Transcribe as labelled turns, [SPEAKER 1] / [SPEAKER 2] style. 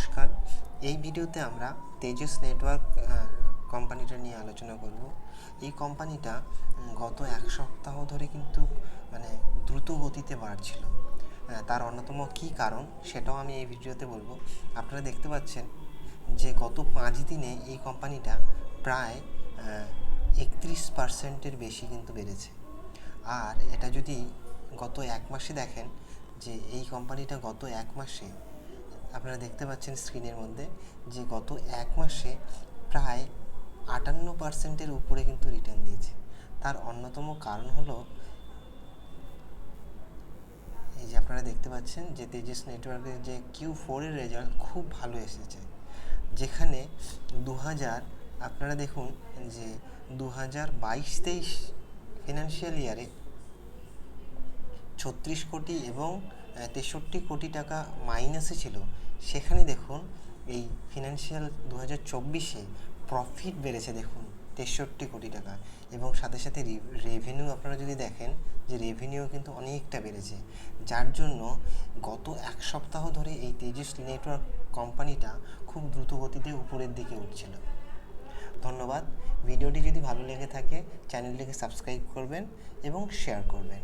[SPEAKER 1] নমস্কার। এই ভিডিওতে আমরা তেজস নেটওয়ার্ক কোম্পানিটা নিয়ে আলোচনা করব। এই কোম্পানিটা গত এক সপ্তাহ ধরে কিন্তু মানে দ্রুত গতিতে বাড়ছিল। তার অন্যতম কী কারণ সেটাও আমি এই ভিডিওতে বলব। আপনারা দেখতে পাচ্ছেন যে গত পাঁচ দিনে এই কোম্পানিটা প্রায় একত্রিশ পার্সেন্টের বেশি কিন্তু বেড়েছে। আর এটা যদি গত এক মাসে দেখেন যে এই কোম্পানিটা গত এক মাসে আপনারা দেখতে পাচ্ছেন স্ক্রিনের মধ্যে যে গত এক মাসে প্রায় আটান্ন পার্সেন্টের উপরে কিন্তু রিটার্ন দিয়েছে। তার অন্যতম কারণ হলো, এই যে আপনারা দেখতে পাচ্ছেন যে তেজস নেটওয়ার্কের যে কিউ ফোরের রেজাল্ট খুব ভালো এসেছে। যেখানে দু হাজার আপনারা দেখুন যে দু হাজার বাইশ তেইশ ফিনান্সিয়াল ইয়ারে ছত্রিশ কোটি এবং তেষট্টি কোটি টাকা মাইনাসে ছিল। সেখানে দেখুন, এই ফিনান্সিয়াল দু হাজার চব্বিশে প্রফিট বেড়েছে দেখুন, তেষট্টি কোটি টাকা। এবং সাথে সাথে রেভিনিউ আপনারা যদি দেখেন, যে রেভিনিউ কিন্তু অনেকটা বেড়েছে। যার জন্য গত এক সপ্তাহ ধরে এই তেজস নেটওয়ার্ক কোম্পানিটা খুব দ্রুত গতিতে উপরের দিকে উঠছিল। ধন্যবাদ। ভিডিওটি যদি ভালো লেগে থাকে চ্যানেলটিকে সাবস্ক্রাইব করবেন এবং শেয়ার করবেন।